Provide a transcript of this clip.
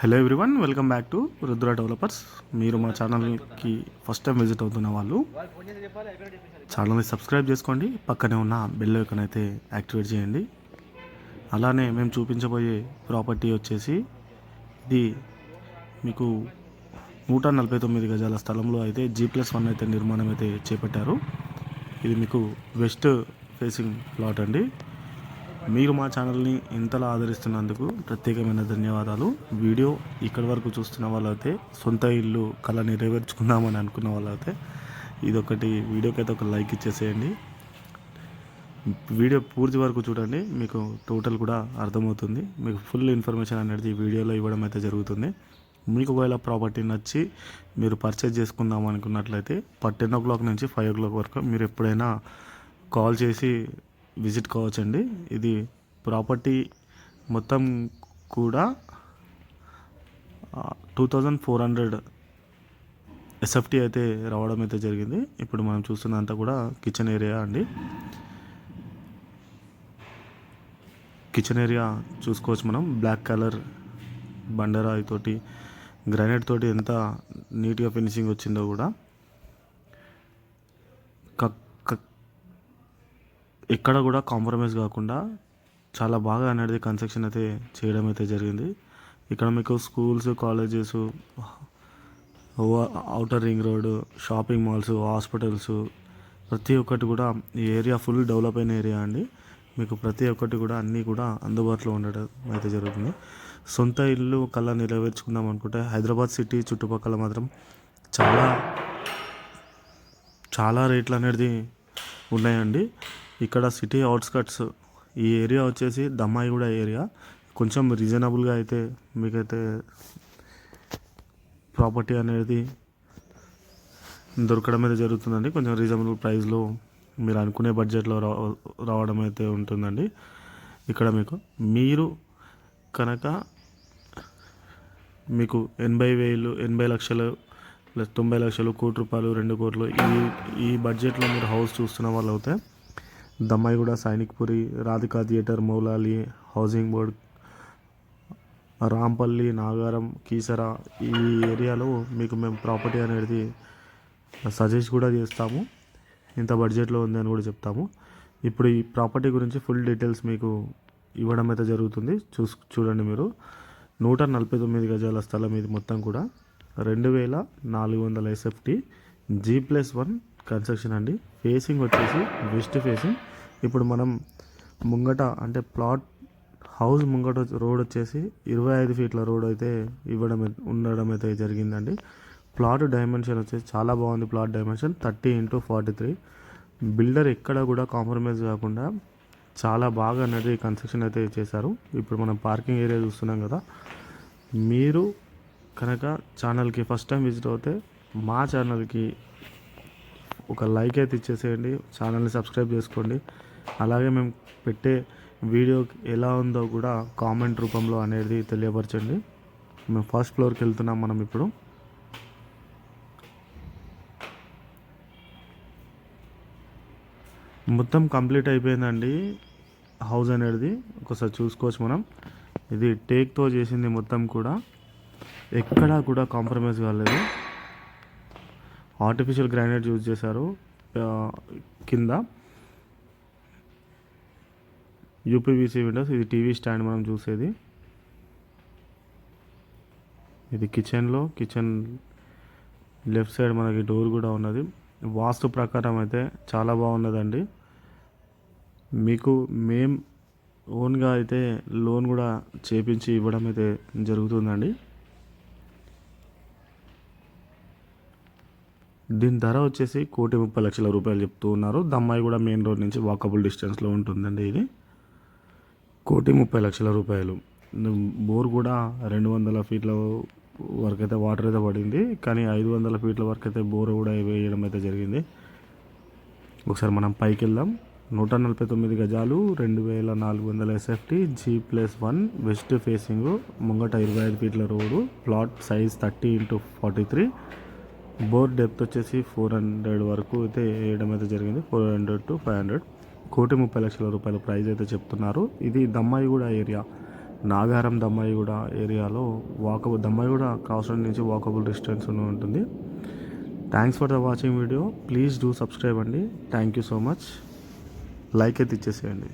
Hello everyone welcome back to Rudra developers. మీరు మా ఛానల్కి ఫస్ట్ టైం విజిట్ అవుతున్న వాళ్ళు ఛానల్ని సబ్స్క్రైబ్ చేసుకోండి. పక్కనే ఉన్న బెల్ ఐకాన్ అయితే యాక్టివేట్ చేయండి. అలానే మేము చూపించబోయే ప్రాపర్టీ వచ్చేసి ఇది మీకు నూట నలభై తొమ్మిది గజాల స్థలంలో అయితే జీ ప్లస్ వన్ అయితే నిర్మాణం అయితే చేపట్టారు. ఇది మీకు వెస్ట్ ఫేసింగ్ ప్లాట్ అండి. మీరు మా ఛానల్ని ఇంతలా ఆదరిస్తున్నందుకు ప్రత్యేకమైన ధన్యవాదాలు. వీడియో ఇక్కడి వరకు చూస్తున్న వాళ్ళైతే సొంత ఇల్లు కళ నెరవేర్చుకుందామని అనుకున్న వాళ్ళైతే ఇదొకటి వీడియోకి అయితే ఒక లైక్ ఇచ్చేసేయండి. వీడియో పూర్తి వరకు చూడండి మీకు టోటల్ కూడా అర్థమవుతుంది. మీకు ఫుల్ ఇన్ఫర్మేషన్ అనేది వీడియోలో ఇవ్వడం అయితే జరుగుతుంది. మీకు ఒకవేళ ప్రాపర్టీ నచ్చి మీరు పర్చేజ్ చేసుకుందాం అనుకున్నట్లయితే టెన్ ఓ క్లాక్ నుంచి ఫైవ్ ఓ క్లాక్ వరకు మీరు ఎప్పుడైనా కాల్ చేసి విజిట్ కావచ్చండి. ఇది ప్రాపర్టీ మొత్తం కూడా two thousand four hundred SFT అయితే రావడం అయితే జరిగింది. ఇప్పుడు మనం చూస్తున్నంత కూడా కిచెన్ ఏరియా అండి. కిచెన్ ఏరియా చూసుకోవచ్చు మనం. బ్లాక్ కలర్ బండరాయి తోటి గ్రానైట్ తోటి ఎంత నీట్గా ఫినిషింగ్ వచ్చిందో కూడా. క- ఎక్కడ కూడా కాంప్రమైజ్ కాకుండా చాలా బాగా అనేది కన్స్ట్రక్షన్ అయితే చేయడం అయితే జరిగింది. ఇక్కడ మీకు schools colleges outer ring road shopping malls hospitals ప్రతి ఒక్కటి కూడా ఈ ఏరియా ఫుల్ డెవలప్ అయిన ఏరియా అండి. మీకు ప్రతి ఒక్కటి కూడా అన్నీ కూడా అందుబాటులో ఉండడం అయితే జరుగుతుంది. సొంత ఇల్లు కళ నెరవేర్చుకుందాం అనుకుంటే హైదరాబాద్ సిటీ చుట్టుపక్కల మాత్రం చాలా చాలా రేట్లు అనేది ఉన్నాయండి. ఇక్కడ సిటీ అవుట్స్కట్స్ ఈ ఏరియా వచ్చేసి దమ్మాయిగూడ ఏరియా కొంచెం రీజనబుల్గా అయితే మీకైతే ప్రాపర్టీ అనేది దొరకడం అయితే జరుగుతుందండి. కొంచెం రీజనబుల్ ప్రైస్లో మీరు అనుకునే బడ్జెట్లో రావడం అయితే ఉంటుందండి. ఇక్కడ మీకు మీరు కనుక మీకు ఎనభై వేలు ఎనభై లక్షలు ప్లస్ తొంభై లక్షలు కోటి రూపాయలు రెండు కోట్లు ఈ ఈ బడ్జెట్లో మీరు హౌస్ చూస్తున్న వాళ్ళు అయితే Dammaiguda Sainikpuri Radhika theatre Moulali housing board Rampally Nagaram Keesara ఈ ఏరియాలో మీకు మేము ప్రాపర్టీ అనేది సజెస్ట్ కూడా చేస్తాము. ఇంత బడ్జెట్లో ఉంది అని కూడా చెప్తాము. ఇప్పుడు ఈ ప్రాపర్టీ గురించి ఫుల్ డీటెయిల్స్ మీకు ఇవ్వడం అయితే జరుగుతుంది. చూస్ చూడండి మీరు. నూట నలభై తొమ్మిది గజాల స్థలం ఇది మొత్తం కూడా. రెండు వేల నాలుగు వందల SFT G plus one construction అండి. ఫేసింగ్ వచ్చేసి వెస్ట్ ఫేసింగ్ ఇప్పుడు మనం ముంగట అంటే ప్లాట్ హౌస్ ముంగట రోడ్ వచ్చేసి ఇరవై ఐదు ఫీట్ల రోడ్ అయితే ఇవ్వడం ఉండడం అయితే జరిగిందండి. ప్లాట్ డైమెన్షన్ వచ్చేసి చాలా బాగుంది plot dimension thirty into forty three. Builder ఎక్కడ కూడా కాంప్రమైజ్ కాకుండా చాలా బాగా అనేది కన్స్ట్రక్షన్ అయితే చేశారు. ఇప్పుడు మనం పార్కింగ్ ఏరియా చూస్తున్నాం కదా మీరు కనుక ఛానల్కి ఫస్ట్ టైం విజిట్ అవుతే మా ఛానల్కి ఒక లైక్ అయితే ఇచ్చేసేయండి. ఛానల్ని సబ్స్క్రైబ్ చేసుకోండి. అలాగే మేము పెట్టే వీడియో ఎలా ఉందో కూడా కామెంట్ రూపంలో అనేది తెలియపరచండి. మేము ఫస్ట్ ఫ్లోర్కి వెళ్తున్నాం మనం ఇప్పుడు. మొత్తం కంప్లీట్ అయిపోయిందండి హౌస్ అనేది. ఒకసారి చూసుకోవచ్చు మనం. ఇది టేక్తో చేసింది మొత్తం కూడా. ఎక్కడా కూడా కాంప్రమైజ్ కాలేదు. ఆర్టిఫిషియల్ గ్రానైట్ యూజ్ చేశారు కింద. యూపీవీసీ విండోస్ ఇది టీవీ స్టాండ్ మనం చూసేది. ఇది కిచెన్లో కిచెన్ లెఫ్ట్ సైడ్ మనకి డోర్ కూడా ఉన్నది. వాస్తు ప్రకారం అయితే చాలా బాగున్నదండి. మీకు మేం ఓన్గా అయితే లోన్ కూడా చేపించి ఇవ్వడం అయితే జరుగుతుందండి. దీని ధర వచ్చేసి కోటి ముప్పై లక్షల రూపాయలు చెప్తూ ఉన్నారు. దమ్మాయి కూడా మెయిన్ రోడ్ నుంచి వాకబుల్ డిస్టెన్స్లో ఉంటుందండి ఇది. కోటి ముప్పై లక్షల రూపాయలు. బోర్ కూడా రెండు వందల ఫీట్ల వరకు అయితే వాటర్ అయితే పడింది. కానీ ఐదు వందల ఫీట్ల వరకు అయితే బోర్ కూడా వేయడం అయితే జరిగింది. ఒకసారి మనం పైకి వెళ్దాం. నూట నలభై తొమ్మిది గజాలు రెండు వేల నాలుగు వందల SFT G plus one west facing ముంగట ఇరవై ఐదు ఫీట్ల road plot size thirty into forty three. Bore depth వచ్చేసి ఫోర్ హండ్రెడ్ వరకు అయితే వేయడం అయితే జరిగింది. Four hundred to five hundred. Crore ముప్పై లక్షల రూపాయల ప్రైజ్ అయితే చెప్తున్నారు. ఇది దమ్మాయిగూడ ఏరియా. నాగారం దమ్మాయిగూడ ఏరియాలో వాకబుల్ దమ్మాయిగూడ క్రాస్ రోడ్ నుంచి వాకబుల్ డిస్టెన్స్ ఉంటుంది. Thanks for the watching video please do subscribe అండి. Thank you so much like అయితే ఇచ్చేసేయండి.